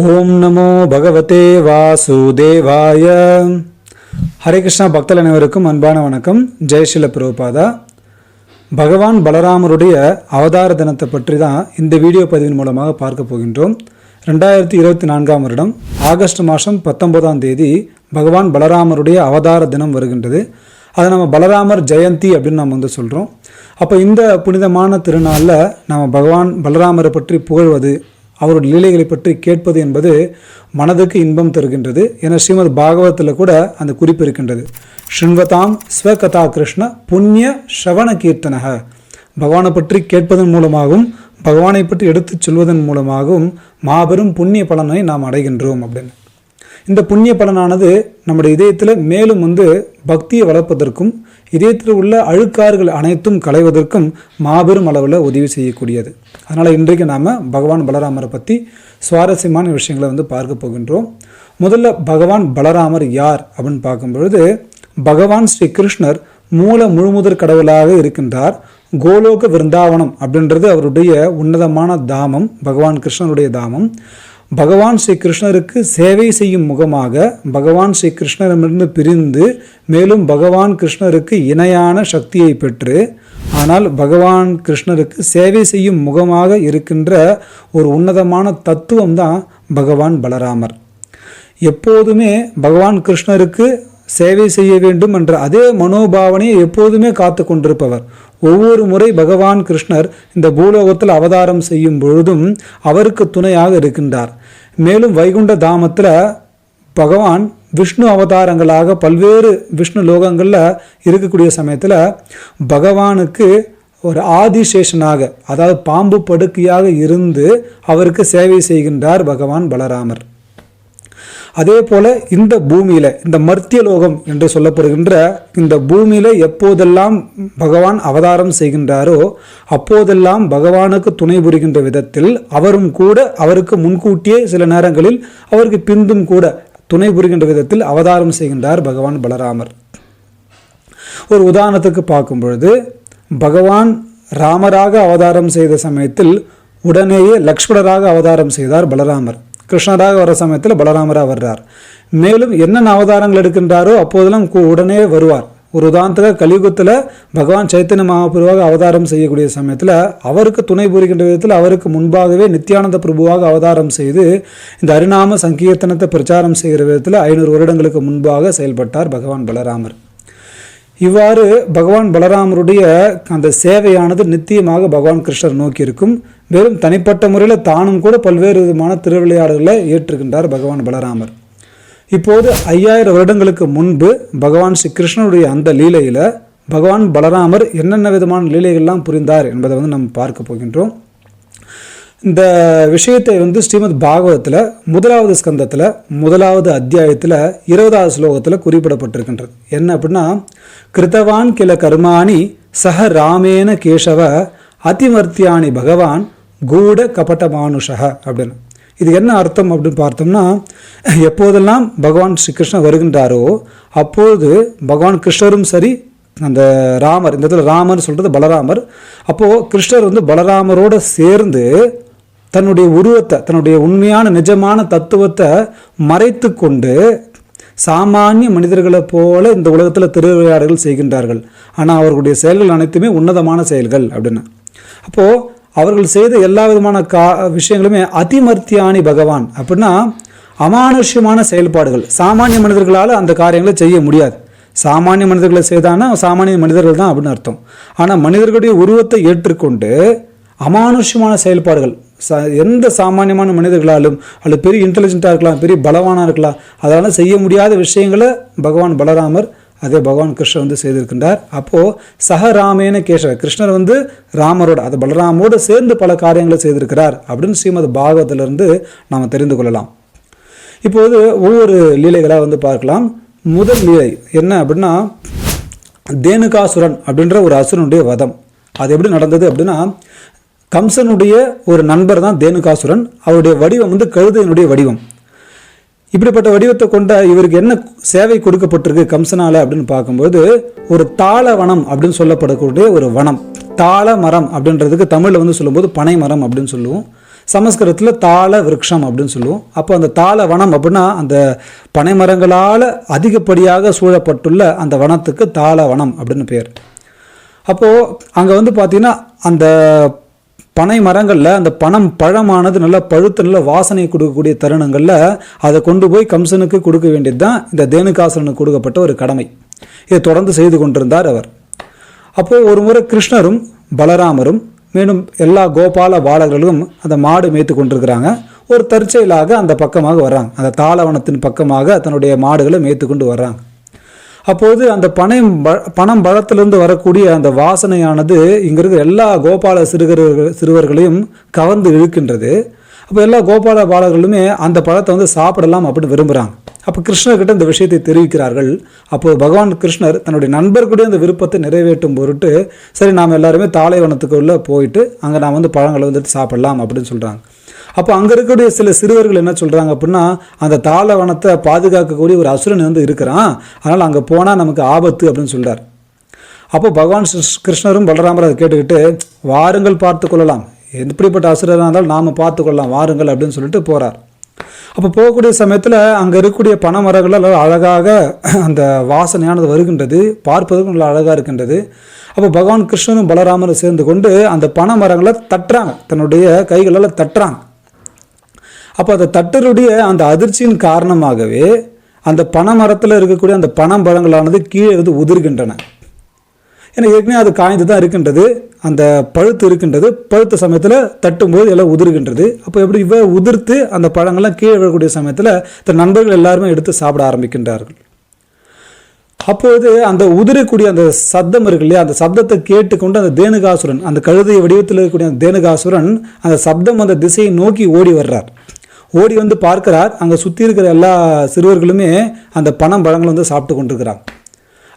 ஓம் நமோ பகவதே வாசுதேவாய. ஹரே கிருஷ்ணா பக்தர் அனைவருக்கும் அன்பான வணக்கம். ஜெயசில பிரபுபாதா. பகவான் பலராமருடைய அவதார தினத்தை பற்றி தான் இந்த வீடியோ பதிவின் மூலமாக பார்க்க போகின்றோம். ரெண்டாயிரத்தி இருபத்தி நான்காம் வருடம் ஆகஸ்ட் மாதம் பத்தொன்பதாம் தேதி பகவான் பலராமருடைய அவதார தினம் வருகின்றது. அதை நம்ம பலராமர் ஜெயந்தி அப்படின்னு நம்ம வந்து சொல்கிறோம் அப்போ இந்த புனிதமான திருநாளில் நம்ம பகவான் பலராமரை பற்றி புகழ்வது அவருடைய லீலைகளை பற்றி கேட்பது என்பது மனதுக்கு இன்பம் தருகின்றது என ஸ்ரீமத் பாகவத்தில் கூட அந்த குறிப்பு இருக்கின்றது. ஸ்ருண்வதாம் ஸ்வகதா கிருஷ்ண புண்ணிய ஸ்ரவண கீர்த்தனக பகவானை பற்றி கேட்பதன் மூலமாகவும் பகவானை பற்றி எடுத்துச் சொல்வதன் மூலமாகவும் மாபெரும் புண்ணிய பலனை நாம் அடைகின்றோம் அப்படின்னு. இந்த புண்ணிய பலனானது நம்முடைய இதயத்தில் மேலும் வந்து பக்தியை வளர்ப்பதற்கும் இதயத்தில் உள்ள அழுக்காறுகள் அனைத்தும் களைவதற்கும் மாபெரும் அளவில் உதவி செய்யக்கூடியது. அதனால் இன்றைக்கு நாம் பகவான் பலராமரை பற்றி சுவாரஸ்யமான விஷயங்களை வந்து பார்க்க போகின்றோம். முதல்ல பகவான் பலராமர் யார் அப்படின்னு பார்க்கும்பொழுது பகவான் ஸ்ரீ கிருஷ்ணர் மூல முழுமுதற் கடவுளாக இருக்கின்றார். கோலோக விருந்தாவனம் அப்படின்றது அவருடைய உன்னதமான தாமம் பகவான் கிருஷ்ணருடைய தாமம். பகவான் ஸ்ரீ கிருஷ்ணருக்கு சேவை செய்யும் முகமாக பகவான் ஸ்ரீ கிருஷ்ணரிடமிருந்து பிரிந்து மேலும் பகவான் கிருஷ்ணருக்கு இணையான சக்தியை பெற்று ஆனால் பகவான் கிருஷ்ணருக்கு சேவை செய்யும் முகமாக இருக்கின்ற ஒரு உன்னதமான தத்துவம் தான் பகவான் பலராமர். எப்போதுமே பகவான் கிருஷ்ணருக்கு சேவை செய்ய வேண்டும் என்ற அதே மனோபாவனையை எப்போதுமே காத்து கொண்டிருப்பவர் ஒவ்வொரு முறை பகவான் கிருஷ்ணர் இந்த பூலோகத்தில் அவதாரம் செய்யும் பொழுதும் அவருக்கு துணையாக இருக்கின்றார். மேலும் வைகுண்ட தாமத்தில் பகவான் விஷ்ணு அவதாரங்களாக பல்வேறு விஷ்ணு லோகங்களில் இருக்கக்கூடிய சமயத்தில் பகவானுக்கு ஒரு ஆதிசேஷனாக அதாவது பாம்பு படுக்கையாக இருந்து அவருக்கு சேவை செய்கின்றார் பகவான் பலராமர். அதே போல இந்த பூமியில இந்த மர்த்திய லோகம் என்று சொல்லப்படுகின்ற இந்த பூமியில எப்போதெல்லாம் பகவான் அவதாரம் செய்கின்றாரோ அப்போதெல்லாம் பகவானுக்கு துணை புரிகின்ற விதத்தில் அவரும் கூட அவருக்கு முன்கூட்டியே சில நேரங்களில் அவருக்கு பிந்தும் கூட துணை புரிகின்ற விதத்தில் அவதாரம் செய்கின்றார் பகவான் பலராமர். ஒரு உதாரணத்துக்கு பார்க்கும் பொழுது பகவான் ராமராக அவதாரம் செய்த சமயத்தில் உடனேயே லக்ஷ்மணராக அவதாரம் செய்தார் பலராமர். கிருஷ்ணராக வர சமயத்தில் பலராமராக வர்றார். மேலும் என்னென்ன அவதாரங்கள் எடுக்கின்றாரோ அப்போதெல்லாம் உடனே வருவார். ஒரு உதாரணத்துக்கு கலியுகத்தில் பகவான் சைத்தன்ய மகாபிரபுவாக அவதாரம் செய்யக்கூடிய சமயத்தில் அவருக்கு துணை புரிகின்ற விதத்தில் அவருக்கு முன்பாகவே நித்யானந்த பிரபுவாக அவதாரம் செய்து இந்த அரிநாம சங்கீர்த்தனத்தை பிரச்சாரம் செய்கிற விதத்தில் ஐநூறு வருடங்களுக்கு முன்பாக செயல்பட்டார் பகவான் பலராமர். இவ்வாறு பகவான் பலராமருடைய அந்த சேவையானது நித்தியமாக பகவான் கிருஷ்ணர் நோக்கி இருக்கும் மேலும் தனிப்பட்ட முறையில் தானும் கூட பல்வேறு விதமான திருவிளையாடல்களை ஏற்றுக்கின்றார் பகவான் பலராமர். இப்போது ஐயாயிரம் வருடங்களுக்கு முன்பு பகவான் ஸ்ரீ கிருஷ்ணனுடைய அந்த லீலையில் பகவான் பலராமர் என்னென்ன விதமான லீலைகள்லாம் புரிந்தார் என்பதை வந்து நம்ம பார்க்க போகின்றோம். இந்த விஷயத்தை வந்து ஸ்ரீமத் பாகவத்தில் முதலாவது ஸ்கந்தத்தில் முதலாவது அத்தியாயத்தில் இருபதாவது ஸ்லோகத்தில் குறிப்பிடப்பட்டிருக்கின்றது. என்ன அப்படின்னா கிருத்தவான் கில கர்மாணி சக ராமேன கேசவ அதிமர்த்தியானி பகவான் கூட கபட்ட மானுஷக அப்படின்னு. இது என்ன அர்த்தம் அப்படின்னு பார்த்தோம்னா எப்போதெல்லாம் பகவான் ஸ்ரீகிருஷ்ணன் வருகின்றாரோ அப்போது பகவான் கிருஷ்ணரும் சரி அந்த ராமர் இந்த இடத்துல ராமர் சொல்கிறது பலராமர். அப்போது கிருஷ்ணர் வந்து பலராமரோடு சேர்ந்து தன்னுடைய உருவத்தை தன்னுடைய உண்மையான நிஜமான தத்துவத்தை மறைத்து கொண்டு சாமானிய மனிதர்களைப் போல இந்த உலகத்தில் திருவிளையாடல்கள் செய்கின்றார்கள். ஆனால் அவர்களுடைய செயல்கள் அனைத்துமே உன்னதமான செயல்கள் அப்படின்னு. அப்போது அவர்கள் செய்த எல்லா விதமான கா விஷயங்களுமே அதிமர்த்தியானி பகவான் அப்படின்னா அமானுஷ்யமான செயல்பாடுகள். சாமானிய மனிதர்களால் அந்த காரியங்களை செய்ய முடியாது. சாமானிய மனிதர்களை செய்தானா சாமானிய மனிதர்கள் தான் அப்படின்னு அர்த்தம். ஆனால் மனிதர்களுடைய உருவத்தை ஏற்றுக்கொண்டு அமானுஷ்யமான செயல்பாடுகள் ச எந்த சாமானியமான மனிதர்களாலும் அல்லது பெரிய இன்டெலிஜென்ட்டாக இருக்கலாம் பெரிய பலவானாக இருக்கலாம் அதனால் செய்ய முடியாத விஷயங்களை பகவான் பலராமர் அதே பகவான் கிருஷ்ணர் வந்து செய்திருக்கின்றார். அப்போது சஹராமேன கேஷவர் கேசவ கிருஷ்ணர் வந்து ராமரோட அது பலராமோடு சேர்ந்து பல காரியங்களை செய்திருக்கிறார் அப்படின்னு ஸ்ரீமத் பாகவத்திலிருந்து நாம் தெரிந்து கொள்ளலாம். இப்போது ஒவ்வொரு லீலைகளாக வந்து பார்க்கலாம். முதல் லீலை என்ன அப்படின்னா தேனுகாசுரன் அப்படின்ற ஒரு அசுரனுடைய வதம். அது எப்படி நடந்தது அப்படின்னா கம்சனுடைய ஒரு நண்பர் தான் தேனுகாசுரன். அவருடைய வடிவம் வந்து கழுதையினுடைய வடிவம். இப்படிப்பட்ட வடிவத்தை கொண்ட இவருக்கு என்ன சேவை கொடுக்கப்பட்டிருக்கு கம்சனால அப்படின்னு பார்க்கும்போது ஒரு தாள வனம் அப்படின்னு சொல்லப்படக்கூடிய ஒரு வனம். தாள மரம் அப்படின்றதுக்கு தமிழில் வந்து சொல்லும்போது பனை மரம் அப்படின்னு சொல்லுவோம். சமஸ்கிருதத்தில் தாள விருட்சம் அப்படின்னு சொல்லுவோம். அப்போ அந்த தாள வனம் அப்படின்னா அந்த பனைமரங்களால் அதிகப்படியாக சூழப்பட்டுள்ள அந்த வனத்துக்கு தாள வனம் அப்படின்னு பேர். அப்போது அங்கே வந்து பார்த்திங்கன்னா அந்த பனை மரங்களில் அந்த பனம் பழமானது நல்லா பழுத்து நல்ல வாசனை கொடுக்கக்கூடிய தருணங்களில் அதை கொண்டு போய் கம்சனுக்கு கொடுக்க வேண்டியது தான் இந்த தேனுகாசனுக்கு கொடுக்கப்பட்ட ஒரு கடமை. இதை தொடர்ந்து செய்து கொண்டிருந்தார் அவர். அப்போது ஒரு முறை கிருஷ்ணரும் பலராமரும் மேலும் எல்லா கோபால பாலகர்களும் அந்த மாடு மேய்த்து கொண்டிருக்கிறாங்க. ஒரு தற்செயலாக அந்த பக்கமாக வர்றாங்க. அந்த தாளவனத்தின் பக்கமாக தன்னுடைய மாடுகளை மேய்த்து கொண்டு வர்றாங்க. அப்போது அந்த பனை பணம் பழத்திலிருந்து வரக்கூடிய அந்த வாசனையானது இங்கே இருக்கிற எல்லா கோபால சிறுகர்கள் சிறுவர்களையும் கவர்ந்து இழுக்கின்றது. அப்போ எல்லா கோபால பாலர்களுமே அந்த பழத்தை வந்து சாப்பிடலாம் அப்படின்னு விரும்புகிறாங்க அப்போ கிருஷ்ணர்கிட்ட இந்த விஷயத்தை தெரிவிக்கிறார்கள். அப்போது பகவான் கிருஷ்ணர் தன்னுடைய நண்பர்களுடைய அந்த விருப்பத்தை நிறைவேற்றும் பொருட்டு சரி நாம் எல்லாருமே தாலைவனத்துக்குள்ளே போயிட்டு அங்கே நாம் வந்து பழங்களை வந்துட்டு சாப்பிடலாம் அப்படின்னு சொல்கிறாங்க அப்போ அங்கே இருக்கக்கூடிய சில சிறுவர்கள் என்ன சொல்கிறாங்க அப்படின்னா அந்த தாளவனத்தை பாதுகாக்கக்கூடிய ஒரு அசுரன் வந்து இருக்கிறான். அதனால் அங்கே போனால் நமக்கு ஆபத்து அப்படின்னு சொல்கிறார் அப்போ பகவான் கிருஷ்ணரும் பலராமர் அதை கேட்டுக்கிட்டு வாருங்கள் பார்த்து கொள்ளலாம். எப்படிப்பட்ட அசுரராக இருந்தாலும் நாம் பார்த்து கொள்ளலாம் வாருங்கள் அப்படின்னு சொல்லிட்டு போகிறார் அப்போ போகக்கூடிய சமயத்தில் அங்கே இருக்கக்கூடிய பனை மரங்கள் அழகாக அந்த வாசனையானது வருகின்றது. பார்ப்பதற்கும் நல்லா அழகாக இருக்கின்றது. அப்போ பகவான் கிருஷ்ணனும் பலராமரும் சேர்ந்து கொண்டு அந்த பனை மரங்களை தட்டுறாங்க. தன்னுடைய கைகளால் தட்டுறாங்க. அப்போ அந்த தட்டருடைய அந்த அதிர்ச்சியின் காரணமாகவே அந்த பனை மரத்தில் இருக்கக்கூடிய அந்த பனம்பழங்களானது கீழே வந்து உதிர்கின்றன. ஏன்னா ஏற்கனவே அது காய்ந்து தான் இருக்கின்றது. அந்த பழுத்து இருக்கின்றது. பழுத்த சமயத்தில் தட்டும்போது எல்லாம் உதிர்கின்றது. அப்போ எப்படி இவ உதிர்த்து அந்த பழங்கள்லாம் கீழே விழக்கூடிய சமயத்தில் தன் நண்பர்கள் எல்லாருமே எடுத்து சாப்பிட ஆரம்பிக்கின்றார்கள். அப்போது அந்த உதிரக்கூடிய அந்த சத்தம் இருக்கு இல்லையா? அந்த சப்தத்தை கேட்டுக்கொண்டு அந்த தேனுகாசுரன் அந்த கழுதை வடிவத்தில் இருக்கக்கூடிய அந்த தேனுகாசுரன் அந்த சப்தம் அந்த திசையை நோக்கி ஓடி வர்றார். ஓடி வந்து பார்க்கிறார். அங்கே சுற்றி இருக்கிற எல்லா சிறுவர்களுமே அந்த பணம் பழங்களை வந்து சாப்பிட்டு கொண்டிருக்கிறாங்க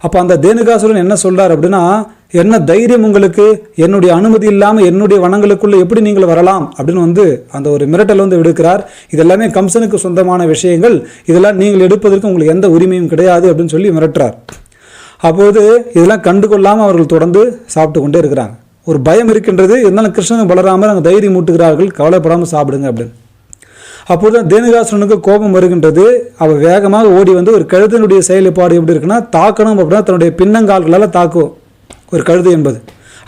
அப்போ அந்த தேனுகாசுரன் என்ன சொல்கிறார் அப்படின்னா என்ன தைரியம் உங்களுக்கு? என்னுடைய அனுமதி இல்லாமல் என்னுடைய வனங்களுக்குள்ளே எப்படி நீங்கள் வரலாம்? அப்படின்னு வந்து அந்த ஒரு மிரட்டல் வந்து விடுக்கிறார். இதெல்லாமே கம்சனுக்கு சொந்தமான விஷயங்கள். இதெல்லாம் நீங்கள் எடுப்பதற்கு உங்களுக்கு எந்த உரிமையும் கிடையாது அப்படின்னு சொல்லி மிரட்டுறார். அப்போது இதெல்லாம் கண்டுகொள்ளாமல் அவர்கள் தொடர்ந்து சாப்பிட்டு கொண்டே இருக்கிறாங்க. ஒரு பயம் இருக்கின்றது. இருந்தாலும் கிருஷ்ணன் பலராமர் அங்கே தைரியம் மூட்டுகிறார்கள் கவலைப்படாமல் சாப்பிடுங்க அப்படின்னு. அப்போது தேனுகாசுரனுக்கு கோபம் வருகின்றது. அவ வேகமாக ஓடி வந்து ஒரு கழுதனுடைய செயல்பாடு எப்படி இருக்குன்னா தாக்கணும் அப்படின்னா தன்னுடைய பின்னங்கால்களால் தாக்கும் ஒரு கழுது என்பது.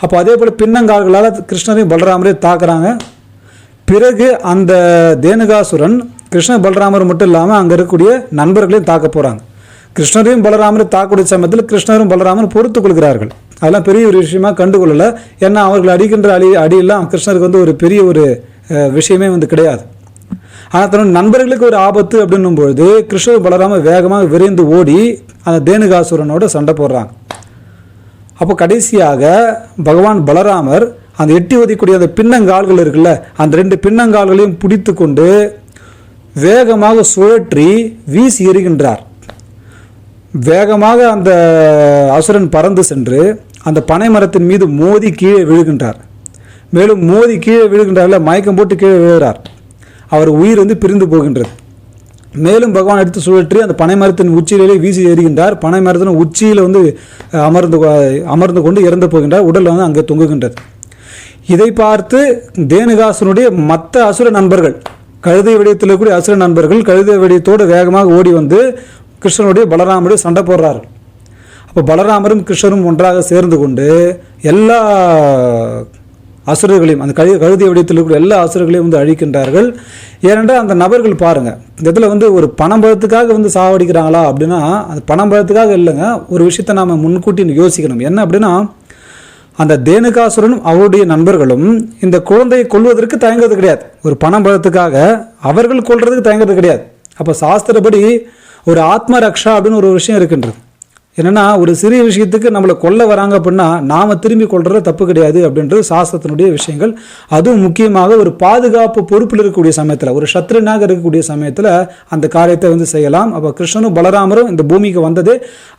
அப்போ அதே போல் பின்னங்கால்களால் கிருஷ்ணரையும் பலராமரையும் தாக்குறாங்க. பிறகு அந்த தேனுகாசுரன் கிருஷ்ண பலராமர் மட்டும் இல்லாமல் அங்கே இருக்கக்கூடிய நண்பர்களையும் தாக்க போகிறாங்க கிருஷ்ணரையும் பலராமரும் தாக்கக்கூடிய சமயத்தில் கிருஷ்ணரும் பலராமரும் பொறுத்து கொள்கிறார்கள். அதெல்லாம் பெரிய ஒரு விஷயமா கண்டுகொள்ளலை. ஏன்னா அவர்கள் அடிக்கின்ற அடி அடியெல்லாம் கிருஷ்ணருக்கு வந்து ஒரு பெரிய ஒரு விஷயமே வந்து கிடையாது. ஆனால் தன்னோட நண்பர்களுக்கு ஒரு ஆபத்து அப்படின்னும் பொழுது கிருஷ்ணர் பலராம வேகமாக விரைந்து ஓடி அந்த தேனுகாசுரனோட சண்டை போடுறாங்க. அப்போ கடைசியாக பகவான் பலராமர் அந்த எட்டி ஒதிக்கூடிய அந்த பின்னங்கால்கள் இருக்குல்ல அந்த ரெண்டு பின்னங்கால்களையும் பிடித்து கொண்டு வேகமாக சுழற்றி வீசி எறிகின்றார். வேகமாக அந்த அசுரன் பறந்து சென்று அந்த பனை மரத்தின் மீது மோதி கீழே விழுகின்றார். மேலும் மோதி கீழே விழுகின்றார்ல மயக்கம் போட்டு கீழே விழுகிறார். அவர் உயிர் வந்து பிரிந்து போகின்றது. மேலும் பகவான் எடுத்து சுழற்றி அந்த பனை மரத்தின் உச்சியிலே வீசி எறிகின்றார் பனை மரத்தின் உச்சியில் வந்து அமர்ந்து அமர்ந்து கொண்டு இறந்து போகின்றார். உடல் வந்து அங்கே தொங்குகின்றது. இதை பார்த்து தேனுகாசனுடைய மற்ற அசுர நண்பர்கள் கழுதை விடயத்தில் கூடிய அசுர நண்பர்கள் கழுதை விடயத்தோடு வேகமாக ஓடி வந்து கிருஷ்ணனுடைய பலராமருடைய சண்டை போடுறார்கள். அப்போ பலராமரும் கிருஷ்ணரும் ஒன்றாக சேர்ந்து கொண்டு எல்லா அசுரர்களையும் அந்த கழு கழுதி வடிவத்தில் இருக்கிற எல்லா அசுரர்களையும் வந்து அழிக்கின்றார்கள். ஏனென்றால் அந்த நபர்கள் பாருங்கள் இந்த இடத்துல வந்து ஒரு பணம் பழத்துக்காக வந்து சாவடிக்கிறாங்களா அப்படின்னா அது பணம் பழத்துக்காக இல்லைங்க. ஒரு விஷயத்தை நாம் முன்கூட்டி யோசிக்கணும். என்ன அப்படின்னா அந்த தேனுகாசுரனும் அவருடைய நண்பர்களும் இந்த குழந்தையை கொல்வதற்கு தயங்குறது கிடையாது. ஒரு பணம் பழத்துக்காக அவர்கள் கொள்வதுக்கு தயங்குறது கிடையாது. அப்போ சாஸ்திரப்படி ஒரு ஆத்ம ரக்ஷா அப்படின்னு ஒரு விஷயம் இருக்கின்றது. என்னன்னா ஒரு சிறிய விஷயத்துக்கு நம்மளை கொல்ல வராங்க அப்படின்னா நாம் திரும்பி கொள்றது தப்பு கிடையாது அப்படின்றது சாஸ்திரத்தினுடைய விஷயங்கள். அதுவும் முக்கியமாக ஒரு பாதுகாப்பு பொறுப்பில் இருக்கக்கூடிய சமயத்தில் ஒரு சத்ருனாக இருக்கக்கூடிய சமயத்தில் அந்த காரியத்தை வந்து செய்யலாம். அப்போ கிருஷ்ணனும் பலராமரும் இந்த பூமிக்கு வந்ததே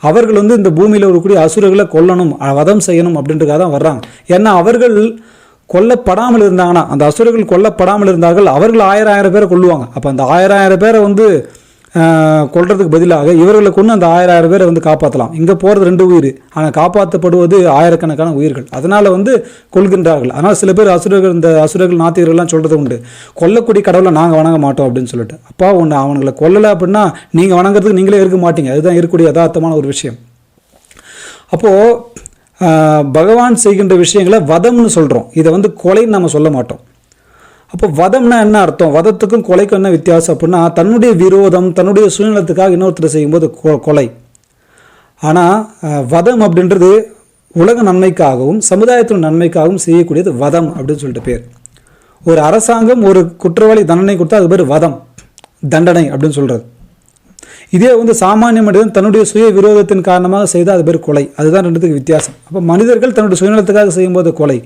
அவர்கள் வந்து இந்த பூமியில் இருக்கக்கூடிய அசுரர்களை கொல்லணும் வதம் செய்யணும் அப்படின்றக்காக தான் வர்றாங்க. ஏன்னா அவர்கள் கொல்லப்படாமல் இருந்தாங்கன்னா அந்த அசுரர்கள் கொல்லப்படாமல் இருந்தார்கள் அவர்கள் ஆயிரம் ஆயிரம் பேரை கொல்லுவாங்க. அப்போ அந்த ஆயிரம் ஆயிரம் பேரை வந்து கொள்றதுக்கு கொல்றதுக்கு பதிலாக இவர்களை கொண்டு அந்த ஆயிரம் ஆயிரம் பேரை வந்து காப்பாற்றலாம் இங்கே போகிறது ரெண்டு உயிர். ஆனால் காப்பாற்றப்படுவது ஆயிரக்கணக்கான உயிர்கள். அதனால் வந்து கொள்கின்றார்கள் அதனால் சில பேர் அசுரர்கள் இந்த அசுரர்கள் நாத்திகர்கள்லாம் சொல்கிறது உண்டு. கொல்லக்கூடிய கடவுளை நாங்கள் வணங்க மாட்டோம் அப்படின்னு சொல்லிட்டு. அப்பா ஒன்று அவங்களை கொல்லலை அப்படின்னா நீங்கள் வணங்குறதுக்கு நீங்களே இருக்க மாட்டீங்க. அதுதான் இருக்கக்கூடிய யதார்த்தமான ஒரு விஷயம். அப்போது பகவான் செய்கின்ற விஷயங்களை வதம்னு சொல்கிறோம் இதை வந்து கொலைன்னு நம்ம சொல்ல மாட்டோம். அப்போ வதம்னா என்ன அர்த்தம்? வதத்துக்கும் கொலைக்கும் என்ன வித்தியாசம் அப்படின்னா தன்னுடைய விரோதம் தன்னுடைய சுயநலத்துக்காக இன்னொருத்தர் செய்யும்போது கொ- கொலை. ஆனால் வதம் அப்படின்றது உலக நன்மைக்காகவும் சமுதாயத்தின் நன்மைக்காகவும் செய்யக்கூடியது வதம் அப்படின்னு சொல்லிட்டு பேர். ஒரு அரசாங்கம் ஒரு குற்றவாளி தண்டனை கொடுத்தா அது பேர் வதம் தண்டனை அப்படின்னு சொல்கிறது இதே வந்து சாமானிய மனிதன் தன்னுடைய சுய விரோதத்தின் காரணமாக செய்தால் அது பேர் கொலை. அதுதான் ரெண்டுத்துக்கு வித்தியாசம். அப்போ மனிதர்கள் தன்னுடைய சுயநலத்துக்காக செய்யும்போது கொலை.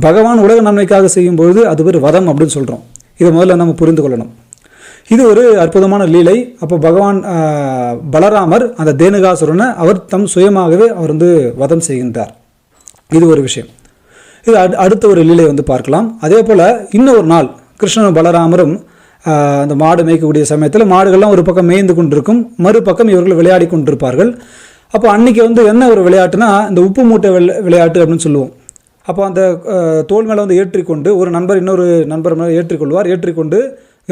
பகவான் உலக நன்மைக்காக செய்யும்போது அது பேர் வதம் அப்படின்னு சொல்கிறோம் இதை முதல்ல நம்ம புரிந்து கொள்ளணும். இது ஒரு அற்புதமான லீலை. அப்போ பகவான் பலராமர் அந்த தேனுகாசுரனை அவர் தம் சுயமாகவே அவர் வந்து வதம் செய்கின்றார். இது ஒரு விஷயம். இது அடு- அடுத்த ஒரு லீலை வந்து பார்க்கலாம். அதே போல் இன்னொரு நாள் கிருஷ்ணனும் பலராமரும் அந்த மாடு மேய்க்கக்கூடிய சமயத்தில் மாடுகள்லாம் ஒரு பக்கம் மேய்ந்து கொண்டிருக்கும் மறுபக்கம் இவர்கள் விளையாடி கொண்டிருப்பார்கள். அப்போ அன்றைக்கி வந்து என்ன ஒரு விளையாட்டுனா இந்த உப்பு மூட்டை விளையாட்டு அப்படின்னு சொல்லுவோம். அப்போ அந்த தோல் மேலே வந்து ஏற்றிக்கொண்டு ஒரு நண்பர் இன்னொரு நண்பர் மேலே ஏற்றிக்கொள்வார். ஏற்றிக்கொண்டு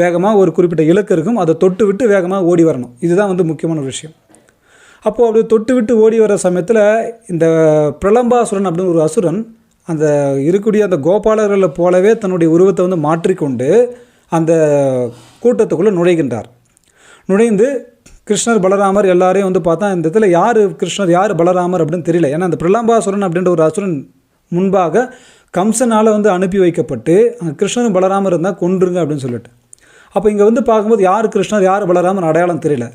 வேகமாக ஒரு குறிப்பிட்ட இலக்கு இருக்கும். அதை தொட்டு விட்டு வேகமாக ஓடி வரணும். இதுதான் வந்து முக்கியமான ஒரு விஷயம். அப்போது அப்படி தொட்டு விட்டு ஓடி வர சமயத்தில் இந்த பிரலம்பாசுரன் அப்படின்னு ஒரு அசுரன் அந்த இருக்கக்கூடிய அந்த கோபாலர்களை போலவே தன்னுடைய உருவத்தை வந்து மாற்றிக்கொண்டு அந்த கூட்டத்துக்குள்ளே நுழைகின்றார். நுழைந்து கிருஷ்ணர் பலராமர் எல்லாரையும் வந்து பார்த்தா இந்த இடத்துல யார் கிருஷ்ணர் யார் பலராமர் அப்படின்னு தெரியல. ஏன்னா அந்த பிரலம்பாசுரன் அப்படின்ற ஒரு அசுரன் முன்பாக கம்சனால் வந்து அனுப்பி வைக்கப்பட்டு அங்கே கிருஷ்ணரும் பலராமர் இருந்தால் கொன்றுங்க அப்படின்னு சொல்லிட்டு. அப்போ இங்கே வந்து பார்க்கும்போது யார் கிருஷ்ணர் யார் பலராமர் அடையாளம் தெரியல.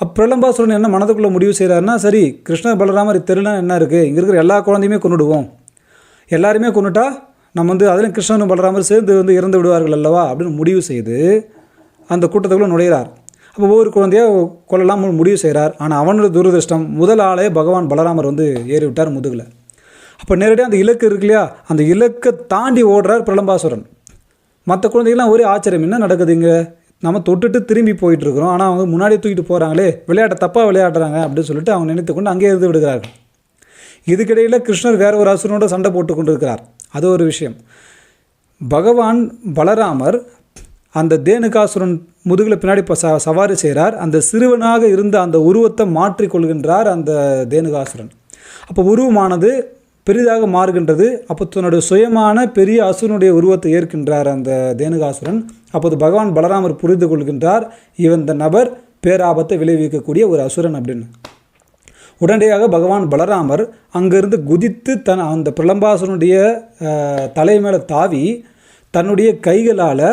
அப்போ பிரலம்பாசுரன் என்ன மனதுக்குள்ளே முடிவு செய்கிறாருன்னா சரி கிருஷ்ணர் பலராமர் தெரியல என்ன இருக்குது இங்கே இருக்கிற எல்லா குழந்தையுமே கொண்டுடுவோம் எல்லாருமே கொண்டுட்டா நம்ம வந்து அதிலும் கிருஷ்ணனும் பலராமர் சேர்ந்து வந்து இறந்து விடுவார்கள் அல்லவா அப்படின்னு முடிவு செய்து அந்த கூட்டத்துக்குள்ளே நுழைகிறார் அப்போ ஒவ்வொரு குழந்தையாக கொல்லலாம் முடிவு செய்கிறார் ஆனால் அவனோட துரதிருஷ்டம் முதல் ஆளே பகவான் பலராமர் வந்து ஏறிவிட்டார் முதுகில். அப்போ நேரடியாக அந்த இலக்கு இருக்கு இல்லையா? அந்த இலக்கை தாண்டி ஓடுறார் பிரலம்பாசுரன் மற்ற குழந்தைகள்லாம் ஒரே ஆச்சரியம் என்ன நடக்குது இங்கே? நம்ம தொட்டுட்டு திரும்பி போயிட்டுருக்குறோம். ஆனால் அவங்க முன்னாடி தூக்கிட்டு போகிறாங்களே விளையாட்டை தப்பாக விளையாடுறாங்க அப்படின்னு சொல்லிட்டு அவங்க நினைத்து கொண்டு அங்கேயே இருந்து விடுகிறார்கள். இதுக்கிடையில் கிருஷ்ணர் வேற ஒரு அசுரனோட சண்டை போட்டு கொண்டிருக்கிறார். அது ஒரு விஷயம். பகவான் பலராமர் அந்த தேனுகாசுரன் முதுகில் பின்னாடி இப்போ ச சவாரி செய்கிறார். அந்த சிறுவனாக இருந்த அந்த உருவத்தை மாற்றிக்கொள்கின்றார் அந்த தேனுகாசுரன். அப்போ உருவமானது பெரிதாக மாறுகின்றது. அப்போ தன்னுடைய சுயமான பெரிய அசுரனுடைய உருவத்தை ஏற்கின்றார் அந்த தேனுகாசுரன். அப்போது பகவான் பலராமர் புரிந்து கொள்கின்றார் இவன் இந்த நபர் பேராபத்தை விளைவிக்கக்கூடிய ஒரு அசுரன் அப்படின்னு. உடனடியாக பகவான் பலராமர் அங்கிருந்து குதித்து தன் அந்த பிரலம்பாசுரனுடைய தலை மேலே தாவி தன்னுடைய கைகளால்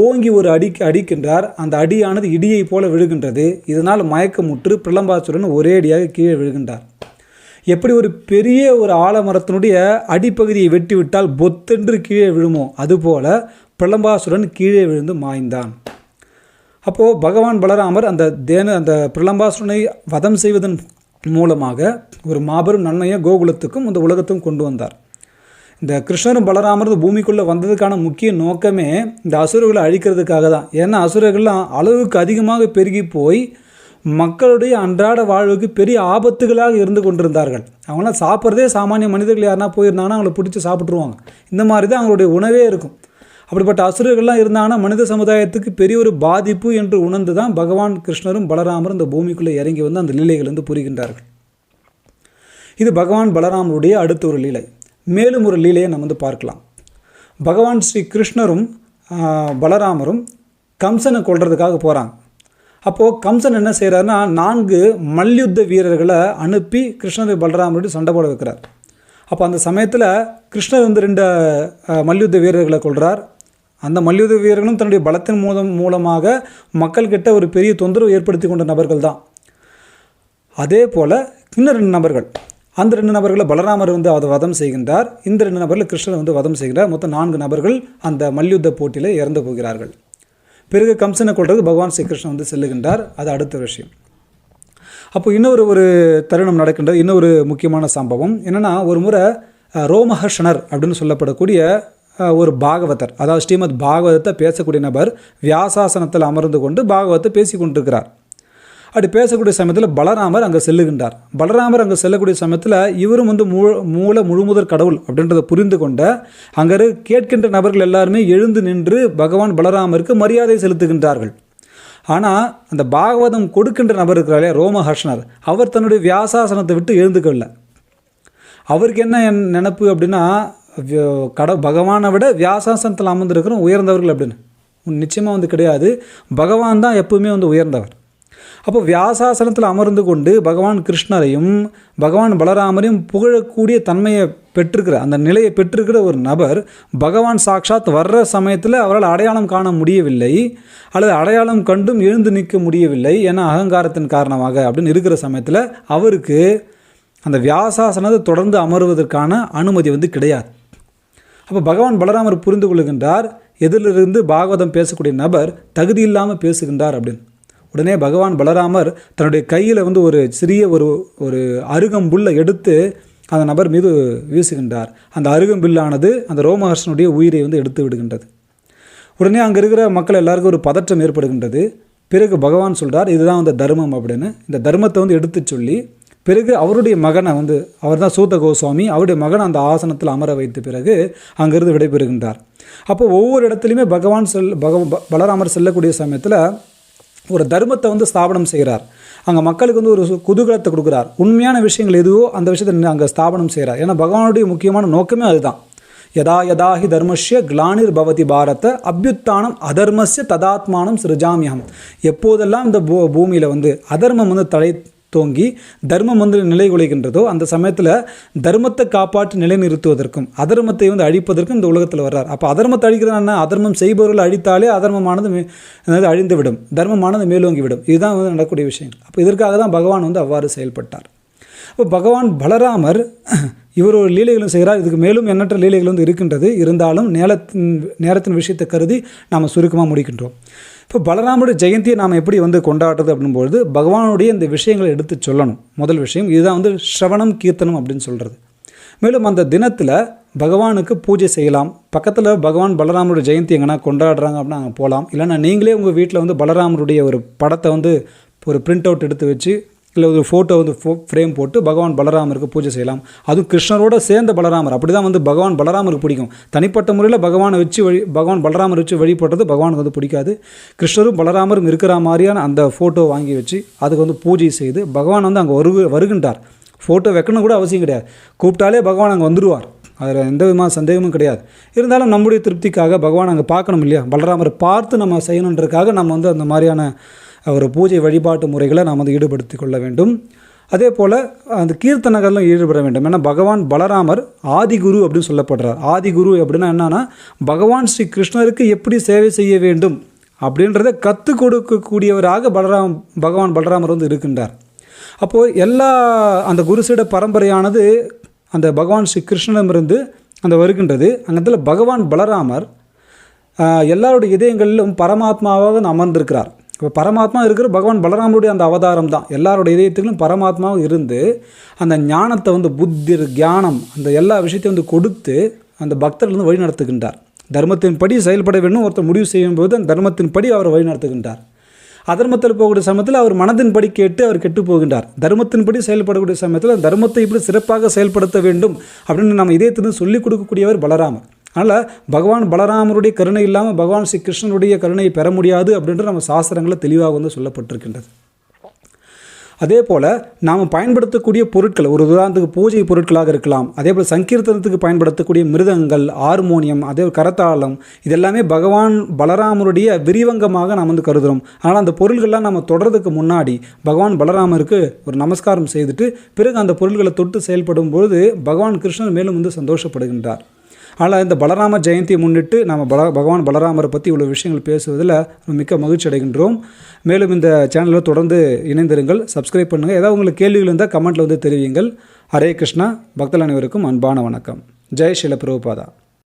ஓங்கி ஒரு அடி அடிக்கின்றார். அந்த அடியானது இடியைப் போல விழுகின்றது. இதனால் மயக்கமுற்று பிரலம்பாசுரன் ஒரே அடியாக கீழே விழுகின்றார். எப்படி ஒரு பெரிய ஒரு ஆலமரத்தினுடைய அடிப்பகுதியை வெட்டி விட்டால் பொத்தென்று கீழே விழுமோ அதுபோல பிரலம்பாசுரன் கீழே விழுந்து மாய்ந்தான். அப்போது பகவான் பலராமர் அந்த தேன அந்த பிரலம்பாசுரனை வதம் செய்வதன் மூலமாக ஒரு மாபெரும் நன்மையை கோகுலத்துக்கும் இந்த உலகத்துக்கும் கொண்டு வந்தார். இந்த கிருஷ்ணரும் பலராமரும் பூமிக்குள்ளே வந்ததுக்கான முக்கிய நோக்கமே இந்த அசுரர்களை அழிக்கிறதுக்காக தான். ஏன்னா அசுரர்கள்லாம் அளவுக்கு அதிகமாக பெருகி போய் மக்களுடைய அன்றாட வாழ்வுக்கு பெரிய ஆபத்துகளாக இருந்து கொண்டிருந்தார்கள். அவங்களாம் சாப்பிட்றதே சாமானிய மனிதர்கள் யாருன்னா போயிருந்தாங்கன்னா அவங்கள பிடிச்சி சாப்பிட்ருவாங்க இந்த மாதிரி தான் அவங்களுடைய உணவே இருக்கும். அப்படிப்பட்ட அசுரர்கள்லாம் இருந்தாங்கன்னா மனித சமுதாயத்துக்கு பெரிய ஒரு பாதிப்பு என்று உணர்ந்து தான் பகவான் கிருஷ்ணரும் பலராமரும் இந்த பூமிக்குள்ளே இறங்கி வந்து அந்த லீலைகள் வந்து புரிகின்றார்கள். இது பகவான் பலராமருடைய அடுத்த ஒரு லீலை. மேலும் ஒரு லீலையை நம்ம வந்து பார்க்கலாம். பகவான் ஸ்ரீ கிருஷ்ணரும் பலராமரும் கம்சனை கொல்றதுக்காக போகிறாங்க அப்போது கம்சன் என்ன செய்கிறாருன்னா நான்கு மல்யுத்த வீரர்களை அனுப்பி கிருஷ்ணர் பலராமருடைய சண்டை போட வைக்கிறார். அப்போ அந்த சமயத்தில் கிருஷ்ணர் வந்து ரெண்டு மல்யுத்த வீரர்களை கொள்கிறார் அந்த மல்யுத்த வீரர்களும் தன்னுடைய பலத்தின் மூலம் மூலமாக மக்கள்கிட்ட ஒரு பெரிய தொந்தரவு ஏற்படுத்தி கொண்ட நபர்கள் தான். அதே போல் இன்னும் ரெண்டு நபர்கள். அந்த ரெண்டு நபர்களை பலராமர் வந்து அதை வதம் செய்கின்றார். இந்த ரெண்டு நபர்களை கிருஷ்ணர் வந்து வதம் செய்கிறார். மொத்தம் நான்கு நபர்கள் அந்த மல்யுத்த போட்டியில் இறந்து போகிறார்கள். பிறகு கம்சனை கொள்வது பகவான் ஸ்ரீ கிருஷ்ணன் வந்து செல்லுகின்றார். அது அடுத்த விஷயம். அப்போ இன்னொரு ஒரு தருணம் நடக்கின்றது. இன்னொரு முக்கியமான சம்பவம். என்னென்னா ஒரு முறை ரோமஹர்ஷனர் அப்படின்னு சொல்லப்படக்கூடிய ஒரு பாகவதர் அதாவது ஸ்ரீமத் பாகவதத்தை பேசக்கூடிய நபர் வியாசாசனத்தில் அமர்ந்து கொண்டு பாகவத்தை பேசி கொண்டிருக்கிறார் அப்படி பேசக்கூடிய சமயத்தில் பலராமர் அங்கே செல்லுகின்றார். பலராமர் அங்கே செல்லக்கூடிய சமயத்தில் இவரும் வந்து மூ மூல முழுமுதற் கடவுள் அப்படின்றத புரிந்து கொண்ட அங்கே கேட்கின்ற நபர்கள் எல்லாருமே எழுந்து நின்று பகவான் பலராமருக்கு மரியாதை செலுத்துகின்றார்கள். ஆனால் அந்த பாகவதம் கொடுக்கின்ற நபர் இருக்கிறாரே ரோமஹர்ஷனர் அவர் தன்னுடைய வியாசாசனத்தை விட்டு எழுந்துக்கவில்லை அவருக்கு என்ன என் நினப்பு அப்படின்னா கட பகவானை விட வியாசாசனத்தில் அமர்ந்திருக்கிறோம் உயர்ந்தவர்கள் அப்படின்னு. நிச்சயமாக வந்து கிடையாது. பகவான் தான் எப்பவுமே வந்து உயர்ந்தவர். அப்போ வியாசாசனத்தில் அமர்ந்து கொண்டு பகவான் கிருஷ்ணரையும் பகவான் பலராமரையும் புகழக்கூடிய தன்மையை பெற்றிருக்கிற அந்த நிலையை பெற்றிருக்கிற ஒரு நபர் பகவான் சாக்ஷாத் வர்ற சமயத்தில் அவரால் அடையாளம் காண முடியவில்லை அல்லது அடையாளம் கண்டும் எழுந்து நிற்க முடியவில்லை ஏன்னா அகங்காரத்தின் காரணமாக அப்படின்னு இருக்கிற சமயத்தில் அவருக்கு அந்த வியாசாசனத்தை தொடர்ந்து அமருவதற்கான அனுமதி வந்து கிடையாது. அப்போ பகவான் பலராமர் புரிந்து கொள்கின்றார் எதிலிருந்து பாகவதம் பேசக்கூடிய நபர் தகுதி இல்லாமல் பேசுகின்றார் அப்படின்னு. உடனே பகவான் பலராமர் தன்னுடைய கையில் வந்து ஒரு சிறிய ஒரு ஒரு அருகம்புல்லை எடுத்து அந்த நபர் மீது வீசுகின்றார். அந்த அருகம்பில்லானது அந்த ரோமஹர்ஷனுடைய உயிரை வந்து எடுத்து விடுகின்றது. உடனே அங்கே இருக்கிற மக்கள் எல்லாருக்கும் ஒரு பதற்றம் ஏற்படுகின்றது. பிறகு பகவான் சொல்கிறார் இதுதான் வந்து தர்மம் அப்படின்னு. இந்த தர்மத்தை வந்து எடுத்து சொல்லி பிறகு அவருடைய மகனை வந்து அவர் தான் சூத்த கோஸ்வாமி அவருடைய மகனை அந்த ஆசனத்தில் அமர வைத்த பிறகு அங்கிருந்து விடைபெறுகின்றார். அப்போ ஒவ்வொரு இடத்துலையுமே பகவான் செல் பக ப- பலராமர் செல்லக்கூடிய சமயத்தில் ஒரு தர்மத்தை வந்து ஸ்தாபனம் செய்கிறார். அங்கே மக்களுக்கு வந்து ஒரு சு- குதூகலத்தை கொடுக்குறார். உண்மையான விஷயங்கள் எதுவோ அந்த விஷயத்தை அங்கே ஸ்தாபனம் செய்கிறார். ஏன்னா பகவானுடைய முக்கியமான நோக்கமே அதுதான். யதா யதா ஹி தர்மஸ்ய கிளானிர் பவதி பாரத அபியுத்தானம் அதர்மஸ்ய ததாத்மானம் சிருஜாமியம் எப்போதெல்லாம் இந்த பூ பூமியில் வந்து அதர்மம் வந்து தலை தோங்கி தர்மம் வந்து நிலை குலைகின்றதோ அந்த சமயத்தில் தர்மத்தை காப்பாற்றி நிலைநிறுத்துவதற்கும் அதர்மத்தை வந்து அழிப்பதற்கும் இந்த உலகத்தில் வர்றார். அப்போ அதர்மத்தை அழிக்கிறது என்ன? அதர்மம் செய்பவர்கள் அழித்தாலே அதர்மமானது மே- அதாவது அழிந்து விடும் தர்மமானது மேலோங்கி விடும் இதுதான் வந்து நடக்கூடிய விஷயங்கள் அப்போ இதற்காக தான் பகவான் வந்து அவ்வாறு செயல்பட்டார். அப்போ பகவான் பலராமர் இவர் ஒரு லீலைகளும் செய்கிறார். இதுக்கு மேலும் எண்ணற்ற லீலைகள் வந்து இருக்கின்றது. இருந்தாலும் நேரத்தின் நேரத்தின் விஷயத்தை கருதி நாம் சுருக்கமாக முடிக்கின்றோம். இப்போ பலராமருடைய ஜெயந்தியை நாம் எப்படி வந்து கொண்டாடுறது அப்படின்பொழுது பகவானுடைய இந்த விஷயங்களை எடுத்து சொல்லணும். முதல் விஷயம் இதுதான் வந்து ஸ்ரவணம் கீர்த்தனம் அப்படின்னு சொல்கிறது மேலும் அந்த தினத்தில் பகவானுக்கு பூஜை செய்யலாம். பக்கத்தில் பகவான் பலராமருடைய ஜெயந்தி எங்கன்னா கொண்டாடுறாங்க அப்படின்னா அங்கே போகலாம் இல்லைன்னா நீங்களே உங்கள் வீட்டில் வந்து பலராமருடைய ஒரு படத்தை வந்து ஒரு பிரிண்ட் அவுட் எடுத்து வச்சு இல்லை ஒரு ஃபோட்டோ வந்து ஃபோ ஃப்ரேம் போட்டு பகவான் பலராமருக்கு பூஜை செய்யலாம். அதுவும் கிருஷ்ணரோட சேர்ந்த பலராமர். அப்படி தான் வந்து பகவான் பலராமருக்கு பிடிக்கும். தனிப்பட்ட முறையில் பகவானை வச்சு வழி பகவான் பலராமர் வச்சு வழிபடுறது பகவானுக்கு வந்து பிடிக்காது. கிருஷ்ணரும் பலராமரும் இருக்கிற மாதிரியான அந்த ஃபோட்டோ வாங்கி வச்சு அதுக்கு வந்து பூஜை செய்து பகவான் வந்து அங்கே வருகு வருகின்றார். ஃபோட்டோ வைக்கணும் கூட அவசியம் கிடையாது. கூப்பிட்டாலே பகவான் அங்கே வந்துடுவார் அதில் எந்த விதமான சந்தேகமும் கிடையாது. இருந்தாலும் நம்முடைய திருப்திக்காக பகவான் அங்கே பார்க்கணும் இல்லையா? பலராமரை பார்த்து நம்ம செய்யணுன்றதுக்காக நம்ம வந்து அந்த மாதிரியான ஒரு பூஜை வழிபாட்டு முறைகளை நாம் வந்து ஈடுபடுத்தி கொள்ள வேண்டும். அதே போல் அந்த கீர்த்தனங்களிலும் ஈடுபட வேண்டும். ஏன்னா பகவான் பலராமர் ஆதிகுரு அப்படின்னு சொல்லப்படுறார். ஆதிகுரு அப்படின்னா என்னன்னா பகவான் ஸ்ரீ கிருஷ்ணருக்கு எப்படி சேவை செய்ய வேண்டும் அப்படின்றத கற்றுக் கொடுக்கக்கூடியவராக பலராம் பகவான் பலராமர் வந்து இருக்கின்றார். அப்போது எல்லா அந்த குருசீட பரம்பரையானது அந்த பகவான் ஸ்ரீ கிருஷ்ணனிடமிருந்து அந்த வருகின்றது. அங்கத்தில் பகவான் பலராமர் எல்லாருடைய இதயங்களிலும் பரமாத்மாவாக அமர்ந்திருக்கிறார். இப்போ பரமாத்மா இருக்கிற பகவான் பலராமருடைய அந்த அவதாரம் தான் எல்லாருடைய இதயத்துக்கும் பரமாத்மாவும் இருந்து அந்த ஞானத்தை வந்து புத்தி கியானம் அந்த எல்லா விஷயத்தையும் வந்து கொடுத்து அந்த பக்தர்கள் வழி நடத்துகின்றார். தர்மத்தின்படி செயல்பட வேண்டும் ஒருத்தர் முடிவு செய்யும் போது அந்த தர்மத்தின்படி அவர் வழி நடத்துகின்றார். அதர்மத்தில் போகக்கூடிய சமயத்தில் அவர் மனதின்படி கேட்டு அவர் கெட்டு போகின்றார். தர்மத்தின்படி செயல்படக்கூடிய சமயத்தில் தர்மத்தை இப்படி சிறப்பாக செயல்படுத்த வேண்டும் அப்படின்னு நம்ம இதயத்திலிருந்து சொல்லிக் கொடுக்கக்கூடியவர் பலராமர். அதனால் பகவான் பலராமருடைய கருணை இல்லாமல் பகவான் ஸ்ரீ கிருஷ்ணனுடைய கருணையை பெற முடியாது அப்படின்ற நம்ம சாஸ்திரங்களில் தெளிவாக வந்து சொல்லப்பட்டிருக்கின்றது. அதே போல் நாம் பயன்படுத்தக்கூடிய பொருட்கள் ஒரு உதாரணத்துக்கு பூஜை பொருட்களாக இருக்கலாம் அதே போல் சங்கீர்த்தனத்துக்கு பயன்படுத்தக்கூடிய மிருதங்கள் ஹார்மோனியம் அதே கரத்தாளம் இதெல்லாமே பகவான் பலராமருடைய விரிவங்கமாக நாம் வந்து கருதுகிறோம் ஆனால் அந்த பொருள்கள்லாம் நம்ம தொடர்றதுக்கு முன்னாடி பகவான் பலராமருக்கு ஒரு நமஸ்காரம் செய்துட்டு பிறகு அந்த பொருள்களை தொட்டு செயல்படும் பொழுது பகவான் கிருஷ்ணன் மேலும் வந்து சந்தோஷப்படுகின்றார். ஆனால் இந்த பலராம ஜெயந்தியை முன்னிட்டு நம்ம பல பகவான் பலராமரை பற்றி இவ்வளோ விஷயங்கள் பேசுவதில் மிக்க மகிழ்ச்சி அடைகின்றோம். மேலும் இந்த சேனலில் தொடர்ந்து இணைந்திருங்கள் சப்ஸ்கிரைப் பண்ணுங்கள் ஏதாவது உங்களுக்கு கேள்விகள் இருந்தால் கமெண்ட்டில் வந்து தெரிவிங்கள் ஹரே கிருஷ்ணா. பக்தல் அனைவருக்கும் அன்பான வணக்கம். ஜெய் ஸ்ரீல பிரபுபாதா.